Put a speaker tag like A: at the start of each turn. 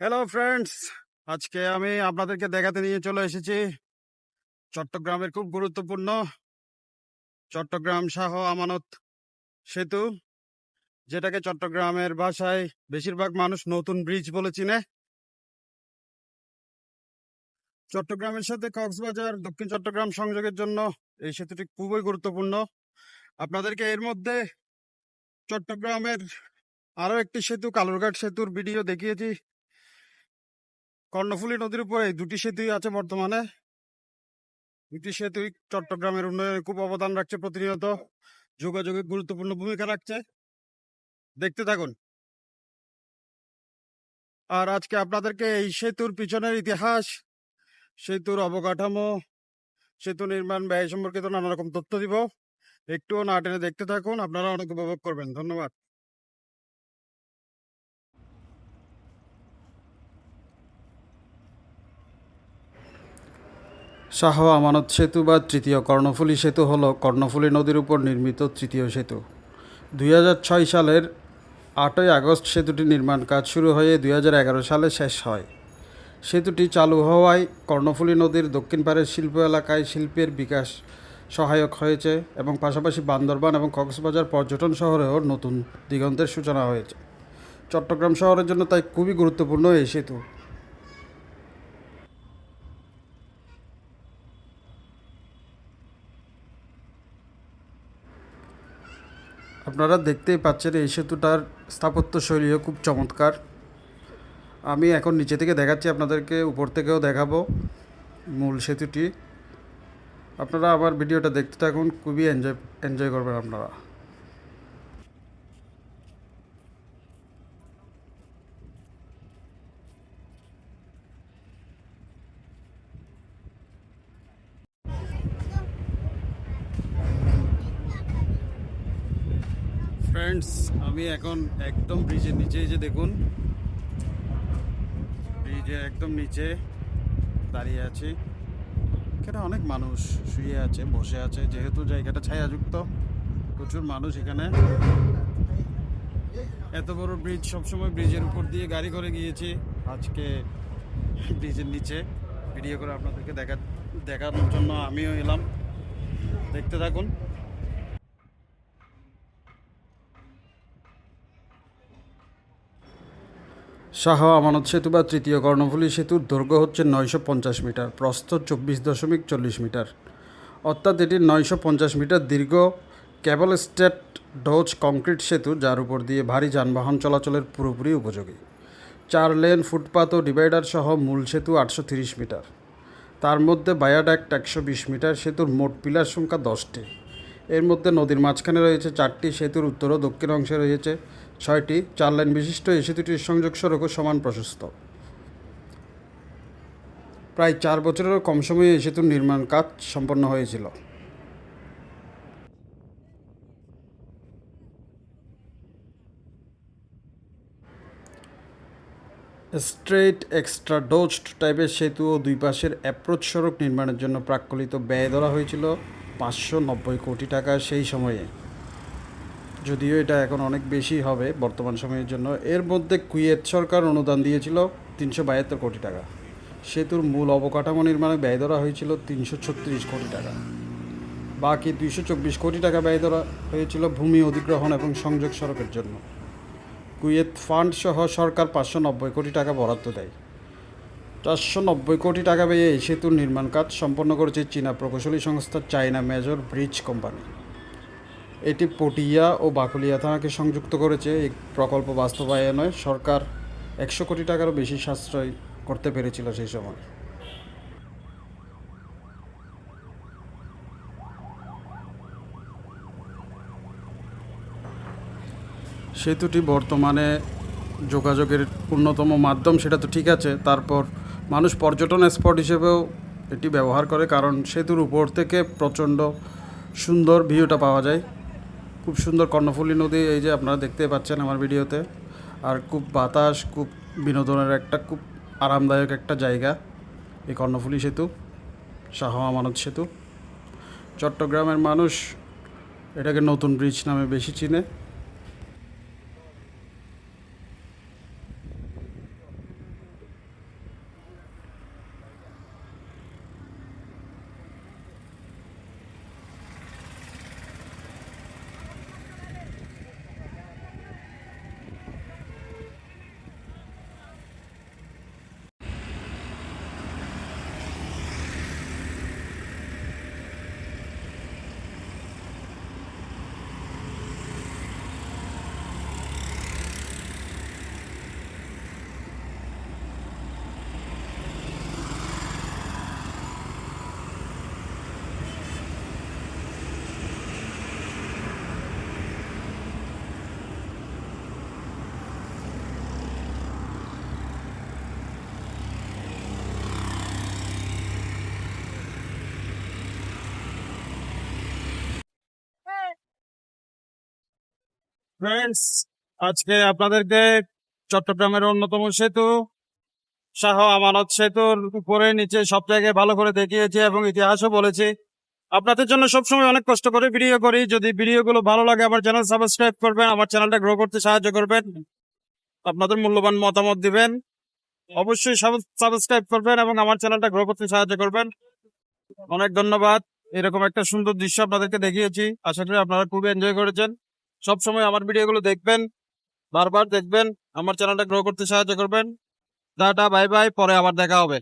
A: Hello friends আজকে আমি আপনাদেরকে দেখাতে নিয়ে চলে এসেছি চট্টগ্রামের খুব গুরুত্বপূর্ণ চট্টগ্রাম শাহ আমানত সেতু, যেটাকে চট্টগ্রামের ভাষায় বেশিরভাগ মানুষ নতুন ব্রিজ বলে চিনে। চট্টগ্রামের সাথে কক্সবাজার, দক্ষিণ চট্টগ্রাম সংযোগের জন্য এই সেতুটি খুবই গুরুত্বপূর্ণ। আপনাদেরকে এর মধ্যে চট্টগ্রামের আরও একটি সেতু, কালুরঘাট সেতুর ভিডিও দেখিয়েছি। কর্ণফুলী নদীর উপরে দুটি সেতুই আছে বর্তমানে। দুটি সেতুই চট্টগ্রামের উন্নয়নে খুব অবদান রাখছে, প্রতিনিয়ত যোগাযোগে গুরুত্বপূর্ণ ভূমিকা রাখছে। দেখতে থাকুন। আর আজকে আপনাদেরকে এই সেতুর পিছনের ইতিহাস, সেতুর অবকাঠামো, সেতু নির্মাণ, ব্যয় সম্পর্কিত নানা রকম তথ্য দিব। একটুও না টেনে দেখতে থাকুন, আপনারা অনেক উপভোগ করবেন। ধন্যবাদ। শাহ আমানত সেতু বা তৃতীয় কর্ণফুলী সেতু হল কর্ণফুলী নদীর উপর নির্মিত তৃতীয় সেতু। দুই হাজার ছয় সালের আটই আগস্ট সেতুটি নির্মাণ কাজ শুরু হয়ে দুই হাজার এগারো সালে শেষ হয়। সেতুটি চালু হওয়ায় কর্ণফুলী নদীর দক্ষিণ পাড়ের শিল্প এলাকায় শিল্পের বিকাশ সহায়ক হয়েছে এবং পাশাপাশি বান্দরবান এবং কক্সবাজার পর্যটন শহরেও নতুন দিগন্তের সূচনা হয়েছে। চট্টগ্রাম শহরের জন্য তাই খুবই গুরুত্বপূর্ণ এই সেতু। আপনারা দেখতেই পাচ্ছেন এই সেতুটার স্থাপত্য শৈলীও খুব চমৎকার। আমি এখন নিচে থেকে দেখাচ্ছি, আপনাদেরকে উপর থেকেও দেখাবো মূল সেতুটি। আপনারা আবার ভিডিওটা দেখতে থাকুন, খুবই এনজয় এনজয় করবেন আপনারা। ফ্রেন্ডস আমি এখন একদম ব্রিজের নিচে যে দেখুন। ব্রিজের একদম নিচে দাঁড়িয়ে আছি। এখানে অনেক মানুষ শুয়ে আছে, বসে আছে, যেহেতু জায়গাটা ছায়াযুক্ত, প্রচুর মানুষ এখানে। এত বড় ব্রিজ সবসময় ব্রিজের উপর দিয়ে গাড়ি করে গিয়েছি। আজকে ব্রিজের নিচে। ভিডিও করে আপনাদেরকে দেখা দেখানোর জন্য আমিও এলাম। দেখতে থাকুন। শাহ আমানত সেতু বা তৃতীয় কর্ণফুলী সেতুর দৈর্ঘ্য হচ্ছে নয়শো পঞ্চাশ মিটার, প্রস্থ চব্বিশ দশমিক চল্লিশ মিটার। অর্থাৎ এটি নয়শো পঞ্চাশ মিটার দীর্ঘ কেবল স্টেট ডোজ কংক্রিট সেতু, যার উপর দিয়ে ভারী যানবাহন চলাচলের পুরোপুরি উপযোগী। চার লেন ফুটপাত ও ডিভাইডার সহ মূল সেতু আটশো তিরিশ মিটার। তার মধ্যে বায়াডাক্ট একশো বিশ মিটার, সেতুর মোট পিলার সংখ্যা দশটি। এর মধ্যে নদীর মাঝখানে রয়েছে চারটি সেতুর উত্তর ও দক্ষিণ অংশে রয়েছে ছয়টি, চার লাইন বিশিষ্ট এই সেতুটির সংযোগ সড়কও সমান প্রশস্ত। প্রায় চার বছরেরও কম সময়ে এই সেতুর নির্মাণ কাজ সম্পন্ন হয়েছিল। স্ট্রেট এক্সট্রা ডোজড টাইপের সেতু ও দুই পাশের অ্যাপ্রোচ সড়ক নির্মাণের জন্য প্রাক্কলিত ব্যয় ধরা হয়েছিল পাঁচশো নব্বই কোটি টাকা সেই সময়ে। যদিও এটা এখন অনেক বেশি হবে বর্তমান সময়ের জন্য। এর মধ্যে কুয়েত সরকার অনুদান দিয়েছিল তিনশো বাহাত্তর কোটি টাকা। সেতুর মূল অবকাঠামো নির্মাণে ব্যয় ধরা হয়েছিল তিনশো ছত্রিশ কোটি টাকা। বাকি দুইশো চব্বিশ কোটি টাকা ব্যয় ধরা হয়েছিল ভূমি অধিগ্রহণ এবং সংযোগ সড়কের জন্য। কুয়েত ফান্ড সহ সরকার পাঁচশো নব্বই কোটি টাকা বরাদ্দ দেয়। চারশো নব্বই কোটি টাকা ব্যয়ে এই সেতুর নির্মাণ কাজ সম্পন্ন করেছে চীনা প্রকৌশলী সংস্থা চায়না মেজর ব্রিজ কোম্পানি। এটি পটিয়া ও বাকুলিয়া থানাকে সংযুক্ত করেছে। এই প্রকল্প বাস্তবায়নে সরকার একশো কোটি টাকারও বেশি সাশ্রয় করতে পেরেছিল সেই সময়। সেতুটি বর্তমানে যোগাযোগের অন্যতম মাধ্যম, সেটা তো ঠিক আছে। তারপর মানুষ পর্যটন স্পট হিসেবেও এটি ব্যবহার করে, কারণ সেতুর উপর থেকে প্রচণ্ড সুন্দর ভিউটা পাওয়া যায়। খুব সুন্দর কর্ণফুলী নদী, এই যে আপনারা দেখতে পাচ্ছেন আমার ভিডিওতে। আর খুব বাতাস, খুব বিনোদনের একটা, খুব আরামদায়ক একটা জায়গা, এই কর্ণফুলী সেতু, শাহ আমানত সেতু। চট্টগ্রামের মানুষ এটাকে নতুন ব্রিজ নামে বেশি চিনে। ফ্রেন্ডস আজকে আপনাদেরকে চট্টগ্রামের অন্যতম সেতু, শাহ আমানত সেতুর উপরে নিচে সব জায়গায় ভালো করে দেখিয়েছি এবং ইতিহাসও বলেছি। আপনাদের জন্য সবসময় অনেক কষ্ট করে ভিডিও করি। যদি ভিডিওগুলো ভালো লাগে, আমার চ্যানেল সাবস্ক্রাইব করবেন, আমার চ্যানেলটা গ্রো করতে সাহায্য করবেন, আপনাদের মূল্যবান মতামত দিবেন। অবশ্যই সাবস্ক্রাইব করবেন এবং আমার চ্যানেলটা গ্রো করতে সাহায্য করবেন। অনেক ধন্যবাদ। এরকম একটা সুন্দর দৃশ্য আপনাদেরকে দেখিয়েছি। আশা করি আপনারা খুবই এনজয় করেছেন। সব সময় আমার ভিডিওগুলো দেখবেন, বারবার দেখবেন, আমার চ্যানেলটা গ্রো করতে সাহায্য করবেন। টাটা বাই বাই পরে আবার দেখা হবে।